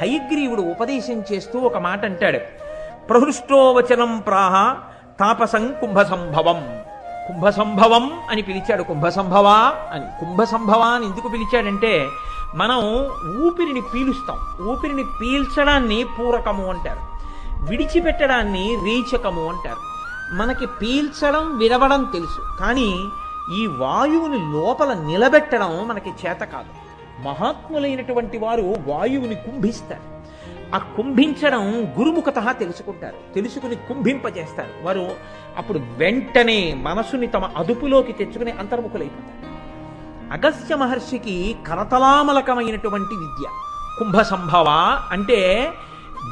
హయగ్రీవుడు ఉపదేశం చేస్తూ ఒక మాట అంటాడు. ప్రహృష్టోవచనం ప్రాహ తాపసం కుంభ సంభవం కుంభ సంభవం అని పిలిచాడు. కుంభ సంభవ అని. కుంభ సంభవ అని ఎందుకు పిలిచాడంటే మనం ఊపిరిని పీలుస్తాం. ఊపిరిని పీల్చడాన్ని పూరకము అంటారు. విడిచిపెట్టడాన్ని రీచకము అంటారు. మనకి పీల్చడం విడవడం తెలుసు. కానీ ఈ వాయువుని లోపల నిలబెట్టడం మనకి చేత కాదు. మహాత్ములైనటువంటి వారు వాయువుని కుంభిస్తారు. ఆ కుంభించడం గురుముఖత తెలుసుకుంటారు. తెలుసుకుని కుంభింపజేస్తారు. వారు అప్పుడు వెంటనే మనసుని తమ అదుపులోకి తెచ్చుకుని అంతర్ముఖులైపోతారు. అగస్త్య మహర్షికి కరతలామలకమైనటువంటి విద్య. కుంభ సంభవ అంటే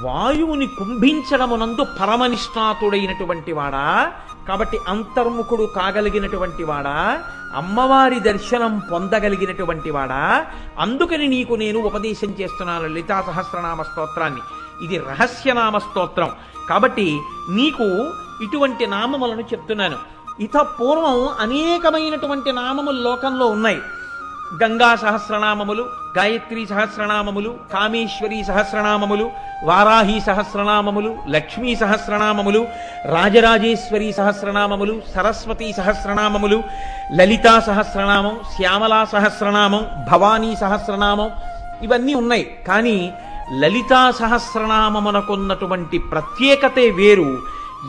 వాయువుని కుంభించడమునందు పరమనిష్ణాతుడైనటువంటి వాడా కాబట్టి అంతర్ముఖుడు కాగలిగినటువంటి వాడా? అమ్మవారి దర్శనం పొందగలిగినటువంటి వాడా? అందుకని నీకు నేను ఉపదేశం చేస్తున్నాను లలితా సహస్రనామ స్తోత్రాన్ని. ఇది రహస్యనామ స్తోత్రం. కాబట్టి నీకు ఇటువంటి నామములను చెప్తున్నాను. ఇత పూర్వం అనేకమైనటువంటి నామములు లోకంలో ఉన్నాయి. గంగా సహస్రనామములు గాయత్రి సహస్రనామములు కామేశ్వరి సహస్రనామములు వారాహి సహస్రనామములు లక్ష్మీ సహస్రనామములు రాజరాజేశ్వరి సహస్రనామములు సరస్వతి సహస్రనామములు లలితా సహస్రనామం శ్యామలా సహస్రనామం భవానీ సహస్రనామం ఇవన్నీ ఉన్నాయి. కానీ లలితా సహస్రనామమునకున్నటువంటి ప్రత్యేకతే వేరు.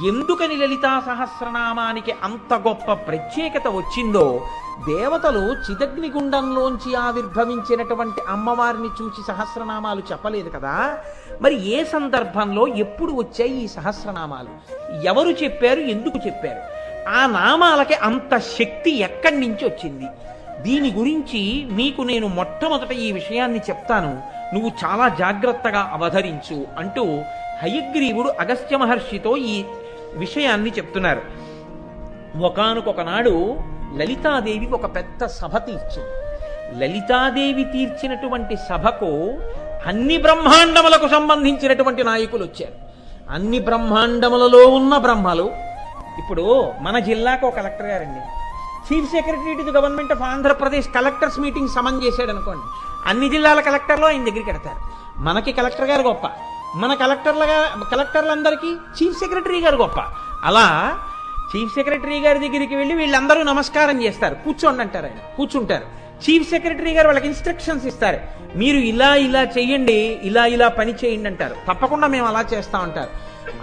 ఎందుకని లలితా సహస్రనామానికి అంత గొప్ప ప్రత్యేకత వచ్చిందో దేవతలు చిదగ్నిగుండంలోంచి ఆవిర్భవించినటువంటి అమ్మవారిని చూచి సహస్రనామాలు చెప్పలేదు కదా. మరి ఏ సందర్భంలో ఎప్పుడు వచ్చాయి ఈ సహస్రనామాలు? ఎవరు చెప్పారు? ఎందుకు చెప్పారు? ఆ నామాలకి అంత శక్తి ఎక్కడి నుంచి వచ్చింది? దీని గురించి నీకు నేను మొట్టమొదట ఈ విషయాన్ని చెప్తాను. నువ్వు చాలా జాగ్రత్తగా అవధరించు అంటూ హయగ్రీవుడు అగస్త్య మహర్షితో ఈ విషయాన్ని చెప్తున్నారు. ఒకనకొకనాడు లలితాదేవి ఒక పెద్ద సభ తీర్చింది. లలితాదేవి తీర్చినటువంటి సభకు అన్ని బ్రహ్మాండములకు సంబంధించినటువంటి నాయకులు వచ్చారు. అన్ని బ్రహ్మాండములలో ఉన్న బ్రహ్మలు. ఇప్పుడు మన జిల్లాకు ఒక కలెక్టర్ గారండి. Chief secretary to the government of Andhra Pradesh collectors meeting summon చేశాడు అనుకోండి అన్ని జిల్లాల కలెక్టర్లు ఆయన దగ్గరికి వెడతారు మనకి కలెక్టర్ గారు గొప్ప. మన కలెక్టర్లుగా కలెక్టర్లందరికీ చీఫ్ సెక్రటరీ గారు గొప్ప. అలా చీఫ్ సెక్రటరీ గారి దగ్గరికి వెళ్ళి వీళ్ళందరూ నమస్కారం చేస్తారు. కూర్చోండి అంటారు ఆయన. కూర్చుంటారు. చీఫ్ సెక్రటరీ గారు వాళ్ళకి ఇన్స్ట్రక్షన్స్ ఇస్తారు. మీరు ఇలా ఇలా చేయండి ఇలా ఇలా పని చేయండి అంటారు. తప్పకుండా మేము అలా చేస్తా ఉంటారు.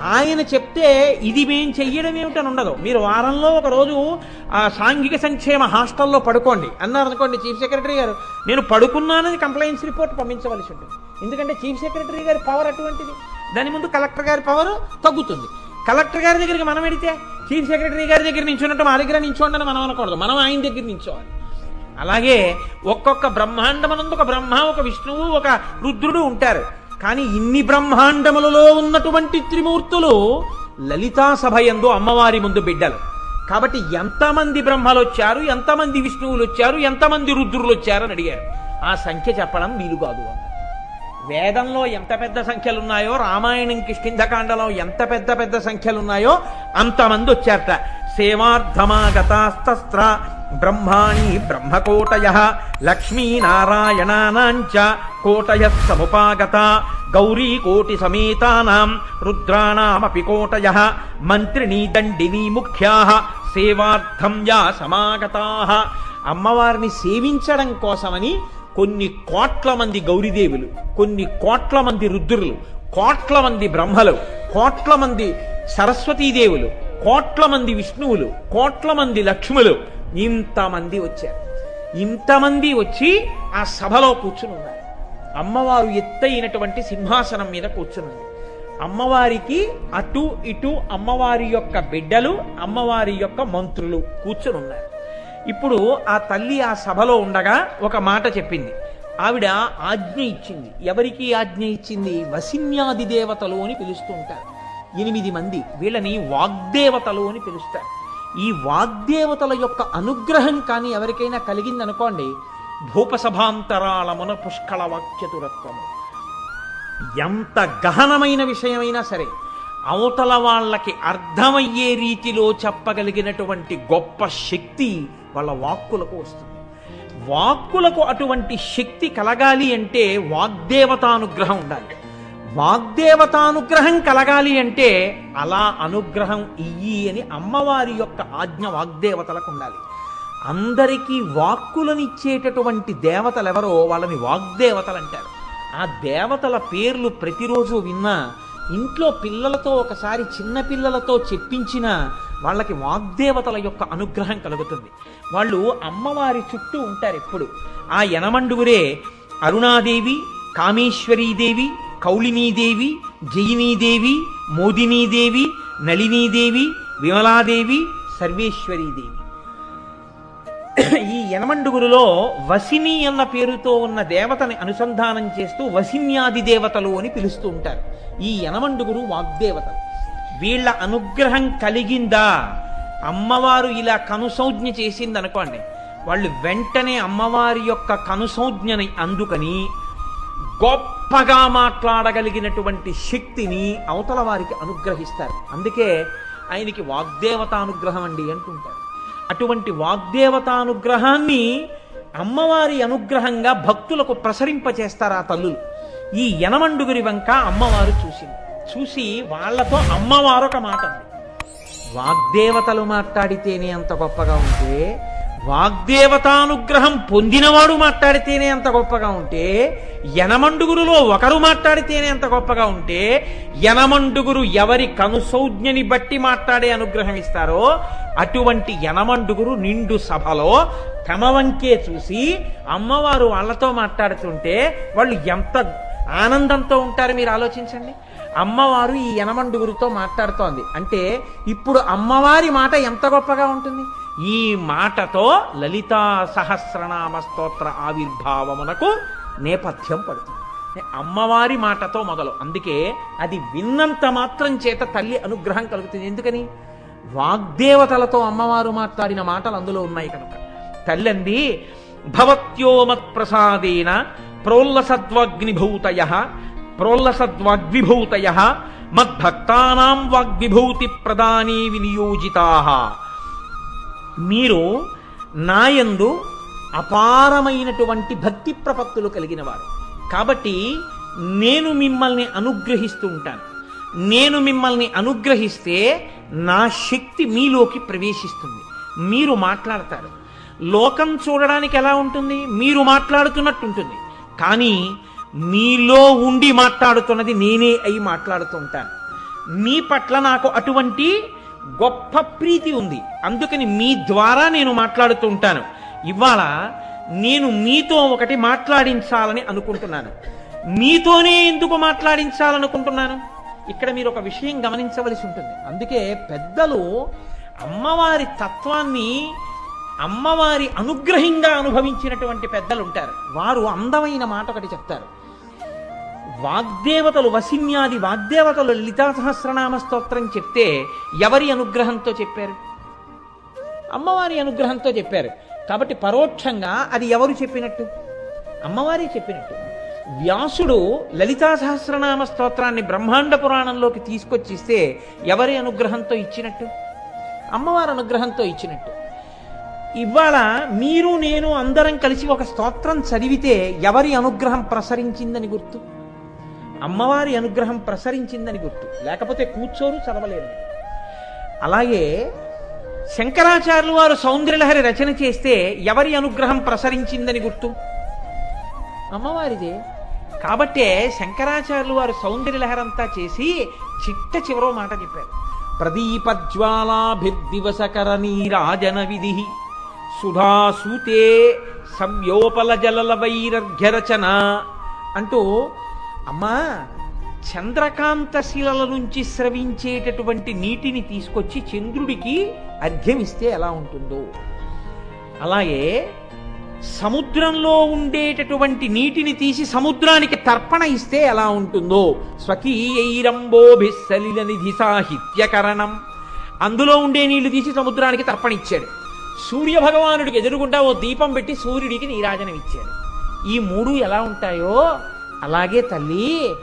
ఆయన చెప్తే ఇది మేం చెయ్యడం ఏమిటని ఉండదు. మీరు వారంలో ఒక రోజు ఆ సాంఘిక సంక్షేమ హాస్టల్లో పడుకోండి. అన్నారు అనుకోండి చీఫ్ సెక్రటరీ గారు నేను పడుకున్నానని కంప్లైంట్స్ రిపోర్ట్ పంపించవలసి ఉంటుంది. ఎందుకంటే చీఫ్ సెక్రటరీ గారి పవర్ అటువంటిది. దాని ముందు కలెక్టర్ గారి పవర్ తగ్గుతుంది. కలెక్టర్ గారి దగ్గరికి మనం వెడితే చీఫ్ సెక్రటరీ గారి దగ్గర నించున్నట్టు మా దగ్గర నించోండి మనం అనకూడదు. మనం ఆయన దగ్గర నించోవాలి. అలాగే ఒక్కొక్క బ్రహ్మాండమనందు ఒక బ్రహ్మ ఒక విష్ణువు ఒక రుద్రుడు ఉంటారు. కానీ ఇన్ని బ్రహ్మాండములలో ఉన్నటువంటి త్రిమూర్తులు లలితా సభ ఎందు అమ్మవారి ముందు బిడ్డలు. కాబట్టి ఎంతమంది బ్రహ్మలు వచ్చారు ఎంతమంది విష్ణువులు వచ్చారు ఎంతమంది రుద్రులు వచ్చారు అని అడిగారు. ఆ సంఖ్య చెప్పడం వీలు కాదు. అన్నారు వేదంలో ఎంత పెద్ద సంఖ్యలు ఉన్నాయో రామాయణం కిష్కింధకాండలో ఎంత పెద్ద పెద్ద సంఖ్యలు ఉన్నాయో అంతమంది వచ్చారట. సేవార్థమాగతాస్త్ర బ్రహ్మాణి బ్రహ్మకోటయ లక్ష్మీనారాయణానాంచ కోటయ సముపాగత గౌరీ కోటి సమేతానాం రుద్రాణామపి కోటయ మంత్రిణీ దండినీ ముఖ్యా సేవార్థం యా సమాగతా అమ్మవారిని సేవించడం కోసమని కొన్ని కోట్ల మంది గౌరీదేవులు కొన్ని కోట్ల మంది రుద్రులు కోట్ల మంది బ్రహ్మలు కోట్ల మంది సరస్వతీదేవులు కోట్ల మంది విష్ణువులు కోట్ల మంది లక్ష్ములు ఇంతమంది వచ్చారు. ఇంతమంది వచ్చి ఆ సభలో కూర్చుని ఉన్నారు. అమ్మవారు ఎత్తైనటువంటి సింహాసనం మీద కూర్చున్నారు. అమ్మవారికి అటు ఇటు అమ్మవారి యొక్క బిడ్డలు అమ్మవారి యొక్క మంత్రులు కూర్చుని ఉన్నారు. ఇప్పుడు ఆ తల్లి ఆ సభలో ఉండగా ఒక మాట చెప్పింది. ఆవిడ ఆజ్ఞ ఇచ్చింది. ఎవరికి ఆజ్ఞ ఇచ్చింది? వసిన్యాది దేవతలు అని పిలుస్తూ ఉంటారు ఎనిమిది మంది వీళ్ళని వాగ్దేవతలు అని పిలుస్తారు. ఈ వాగ్దేవతల యొక్క అనుగ్రహం కానీ ఎవరికైనా కలిగిందనుకోండి భూపసభాంతరాళమున పుష్కళ వాక్యతురత్వము. ఎంత గహనమైన విషయమైనా సరే అవతల వాళ్ళకి అర్థమయ్యే రీతిలో చెప్పగలిగినటువంటి గొప్ప శక్తి వాళ్ళ వాక్కులకు వస్తుంది. వాక్కులకు అటువంటి శక్తి కలగాలి అంటే వాగ్దేవతానుగ్రహం ఉండాలి. వాగ్దేవతానుగ్రహం కలగాలి అంటే అలా అనుగ్రహం ఇయ్యి అని అమ్మవారి యొక్క ఆజ్ఞ వాగ్దేవతలకు ఉండాలి. అందరికీ వాక్కులనిచ్చేటటువంటి దేవతలు ఎవరో వాళ్ళని వాగ్దేవతలు అంటారు ఆ దేవతల పేర్లు ప్రతిరోజు విన్నా ఇంట్లో పిల్లలతో ఒకసారి చిన్న పిల్లలతో చెప్పించిన వాళ్ళకి వాగ్దేవతల యొక్క అనుగ్రహం కలుగుతుంది. వాళ్ళు అమ్మవారి చుట్టూ ఉంటారు ఎప్పుడు. ఆ యనమండుగురే అరుణాదేవి కామేశ్వరీదేవి కౌళినీదేవి జయినీదేవి మోదినీదేవి నళినీదేవి విమలాదేవి సర్వేశ్వరీదేవి. ఈ యనమండుగురులో వసిని అన్న పేరుతో ఉన్న దేవతని అనుసంధానం చేస్తూ వసిన్యాది దేవతలు అని పిలుస్తూ ఉంటారు. ఈ యనమండుగురు వాగ్దేవతలు. వీళ్ళ అనుగ్రహం కలిగిందా? అమ్మవారు ఇలా కనుసౌజ్ఞ చేసింది అనుకోండి వాళ్ళు వెంటనే అమ్మవారి యొక్క కనుసౌజ్ఞని అందుకని గొప్పగా మాట్లాడగలిగినటువంటి శక్తిని అవతల వారికి అనుగ్రహిస్తారు. అందుకే ఆయనకి వాగ్దేవతానుగ్రహం అండి అంటుంటారు. అటువంటి వాగ్దేవతానుగ్రహాన్ని అమ్మవారి అనుగ్రహంగా భక్తులకు ప్రసరింపచేస్తారు ఆ తల్లులు? ఈ యనమండుగురి వంక అమ్మవారు చూసింది. చూసి వాళ్ళతో అమ్మవారు ఒక మాట వాగ్దేవతలు మాట్లాడితేనే అంత గొప్పగా ఉంటే వాగ్దేవతానుగ్రహం పొందినవాడు మాట్లాడితేనే అంత గొప్పగా ఉంటే యనమండుగురులో ఒకరు మాట్లాడితేనే అంత గొప్పగా ఉంటే యనమండుగురు ఎవరి కనుసౌజ్ఞని బట్టి మాట్లాడే అనుగ్రహం ఇస్తారో అటువంటి యనమండుగురు నిండు సభలో తమ వంకే చూసి అమ్మవారు వాళ్ళతో మాట్లాడుతుంటే వాళ్ళు ఎంత ఆనందంతో ఉంటారు మీరు ఆలోచించండి. అమ్మవారు ఈ యనమండుగురితో మాట్లాడుతోంది. అంటే ఇప్పుడు అమ్మవారి మాట ఎంత గొప్పగా ఉంటుంది? ఈ మాటతో లలితా సహస్రనామ స్తోత్ర ఆవిర్భావమునకు నేపథ్యం పడుతుంది. అమ్మవారి మాటతో మొదలు. అందుకే అది విన్నంత మాత్రం చేత తల్లి అనుగ్రహం కలుగుతుంది. ఎందుకని? వాగ్దేవతలతో అమ్మవారు మాట్లాడిన మాటలు అందులో ఉన్నాయి కనుక. తల్లంది భవత్యోమత్ప్రసాదేన ప్రోల్లసద్వాగ్నిభూతయ ప్రోల్లసద్వాగ్విభూతయ మద్భక్తానాం వాగ్విభూతి ప్రదానీ వినియోజితా. మీరు నాయందు అపారమైనటువంటి భక్తి ప్రపత్తులు కలిగిన వారు కాబట్టి నేను మిమ్మల్ని అనుగ్రహిస్తూ ఉంటాను. నేను మిమ్మల్ని అనుగ్రహిస్తే నా శక్తి మీలోకి ప్రవేశిస్తుంది. మీరు మాట్లాడతారు. లోకం చూడడానికి ఎలా ఉంటుంది? మీరు మాట్లాడుతున్నట్టు ఉంటుంది. కానీ మీలో ఉండి మాట్లాడుతున్నది నేనే అయి మాట్లాడుతూ ఉంటాను. మీ పట్ల నాకు అటువంటి గొప్ప ప్రీతి ఉంది. అందుకని మీ ద్వారా నేను మాట్లాడుతూ ఉంటాను. ఇవాళ నేను మీతో ఒకటి మాట్లాడించాలని అనుకుంటున్నాను. మీతోనే ఎందుకు మాట్లాడించాలనుకుంటున్నాను? ఇక్కడ మీరు ఒక విషయం గమనించవలసి ఉంటుంది. అందుకే పెద్దలు అమ్మవారి తత్వాన్ని అమ్మవారి అనుగ్రహంగా అనుభవించినటువంటి పెద్దలు ఉంటారు. వారు అందమైన మాట ఒకటి చెప్తారు. వాగ్దేవతలు వసిన్యాది వాగ్దేవతలు లలితా సహస్రనామ స్తోత్రం చెప్తే ఎవరి అనుగ్రహంతో చెప్పారు? అమ్మవారి అనుగ్రహంతో చెప్పారు. కాబట్టి పరోక్షంగా అది ఎవరు చెప్పినట్టు? అమ్మవారే చెప్పినట్టు. వ్యాసుడు లలితా సహస్రనామ స్తోత్రాన్ని బ్రహ్మాండ పురాణంలోకి తీసుకొచ్చిస్తే ఎవరి అనుగ్రహంతో ఇచ్చినట్టు? అమ్మవారి అనుగ్రహంతో ఇచ్చినట్టు. ఇవాళ మీరు నేను అందరం కలిసి ఒక స్తోత్రం చదివితే ఎవరి అనుగ్రహం ప్రసరించిందని గుర్తు? అమ్మవారి అనుగ్రహం ప్రసరించిందని గుర్తు. లేకపోతే కూర్చోరు చదవలేరు. అలాగే శంకరాచార్యులు వారు సౌందర్యలహరి రచన చేస్తే ఎవరి అనుగ్రహం ప్రసరించిందని గుర్తు? అమ్మవారిదే. కాబట్టే శంకరాచార్యులు వారు సౌందర్యలహరంతా చేసి చిట్ట చివరో మాట చెప్పారు. ప్రదీపజ్వాలాభిర్దివసకర నీరాజన విధి సుధాసూతే సవ్యోపల జలల వైరర్ఘ్యరచన అంటూ అమ్మా చంద్రకాంత శిలల నుంచి స్రవించేటటువంటి నీటిని తీసుకొచ్చి చంద్రుడికి అర్ఘ్యమిస్తే ఎలా ఉంటుందో. అలాగే సముద్రంలో ఉండేటటువంటి నీటిని తీసి సముద్రానికి తర్పణ ఇస్తే ఎలా ఉంటుందో. స్వకీయైరంబోభిస్సలిల నిధి సాహిత్యకరణం. అందులో ఉండే నీళ్ళు తీసి సముద్రానికి తర్పణ ఇచ్చాడు సూర్య భగవానుడికి ఎదురుగుండా ఓ దీపం పెట్టి సూర్యుడికి నీరాజనం ఇచ్చాడు ఈ మూడు ఎలా ఉంటాయో అలాగే తల్లి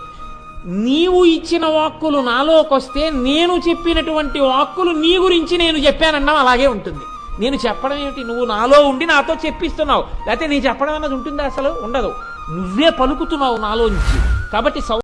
నీవు ఇచ్చిన వాక్కులు నాలోకొస్తే నేను చెప్పినటువంటి వాక్కులు నీ గురించి నేను చెప్పానన్నాం అలాగే ఉంటుంది. నేను చెప్పడం ఏమిటి? నువ్వు నాలో ఉండి నాతో చెప్పిస్తున్నావు. లేకపోతే నేను చెప్పడం అన్నది ఉంటుందా అసలు? ఉండదు. నువ్వే పలుకుతున్నావు నాలో నుంచి. కాబట్టి సౌ